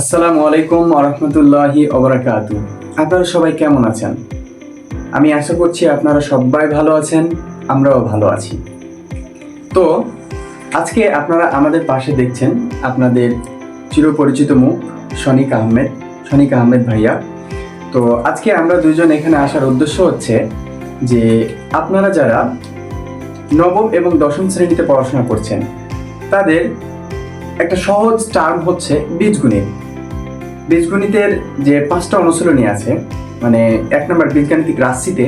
আসসালামু আলাইকুম আরহামতুল্লাহি ওবরাকাত আপনারা সবাই কেমন আছেন? আমি আশা করছি আপনারা সবাই ভালো আছেন, আমরাও ভালো আছি। তো, আজকে আপনারা আমাদের পাশে দেখছেন আপনাদের চিরপরিচিত মুখ, শনিক আহমেদ শনিক আহমেদ ভাইয়া। তো, আজকে আমরা দুজন এখানে আসার উদ্দেশ্য হচ্ছে যে আপনারা যারা নবম এবং দশম শ্রেণীতে পড়াশোনা করছেন, তাদের একটা সহজ টার্ম হচ্ছে বীজগণিত। বীজগণিতের যে পাঁচটা অনুশীলনী আছে মানে এক নম্বর বীজগাণিতিক রাশিতে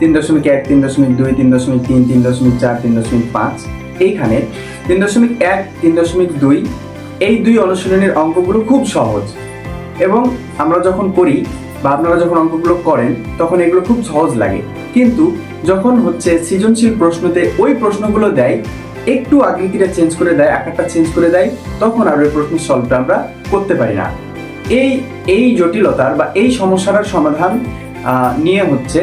তিন দশমিক এক, তিন দশমিক দুই, তিন দশমিক তিন তিন দশমিক চার, তিন দশমিক পাঁচ, এইখানে তিন দশমিক এক, তিন দশমিক দুই, এই দুই অনুশীলনীর অঙ্কগুলো খুব সহজ। এবং আমরা যখন করি বা আপনারা যখন অঙ্কগুলো করেন, তখন এগুলো খুব সহজ লাগে। কিন্তু যখন হচ্ছে সৃজনশীল প্রশ্নতে ওই প্রশ্নগুলো দেয়, একটু আকৃতিটা চেঞ্জ করে দেয়, আকারটা চেঞ্জ করে দেয়, তখন আর ওই প্রশ্নের সলভটা আমরা করতে পারি না। এই এই জটিলতার বা এই সমস্যাটার সমাধান নিয়ে হচ্ছে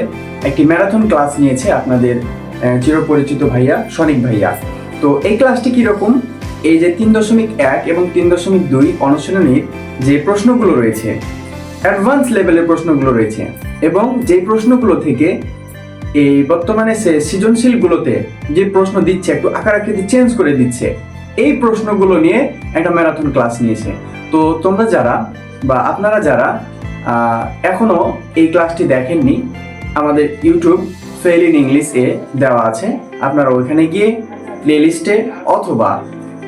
একটি ম্যারাথন ক্লাস নিয়েছে আপনাদের চিরপরিচিত ভাইয়া সনিক ভাইয়া। তো এই ক্লাসটি কীরকম? এই যে তিন দশমিক এক এবং তিন দশমিক দুই অনুশীলনীর যে প্রশ্নগুলো রয়েছে, অ্যাডভান্স লেভেলের প্রশ্নগুলো রয়েছে এবং যে প্রশ্নগুলো থেকে এই বর্তমানে সে সৃজনশীলগুলোতে যে প্রশ্ন দিচ্ছে, একটু আকার আকৃতি চেঞ্জ করে দিচ্ছে, এই প্রশ্নগুলো নিয়ে একটা ম্যারাথন ক্লাস নিয়েছে। তো তোমরা যারা বা আপনারা যারা আহ, এখনও এই ক্লাসটি দেখেননি আমাদের ইউটিউব ফেল ইন ইংলিশ এ দেওয়া আছে। আপনারা ওইখানে গিয়ে প্লে লিস্টে অথবা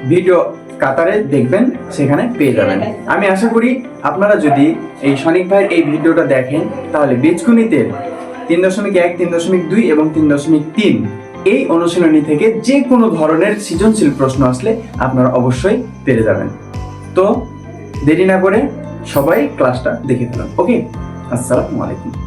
ভিডিও কাতারে দেখবেন সেখানে পেয়ে যাবেন। আমি আশা করি আপনারা যদি এই শনিক ভাইয়ের এই ভিডিওটা দেখেন তাহলে বীজগণিতের তিন দশমিক এক তিন দশমিক দুই এবং তিন দশমিক তিন এই অনুশীলনী থেকে যে কোনো ধরনের সৃজনশীল প্রশ্ন আসলে আপনারা অবশ্যই পেরে যাবেন। তো দেরি না করে সবাই ক্লাসটা দেখে ফেলাম ওকে আসসালামু আলাইকুম।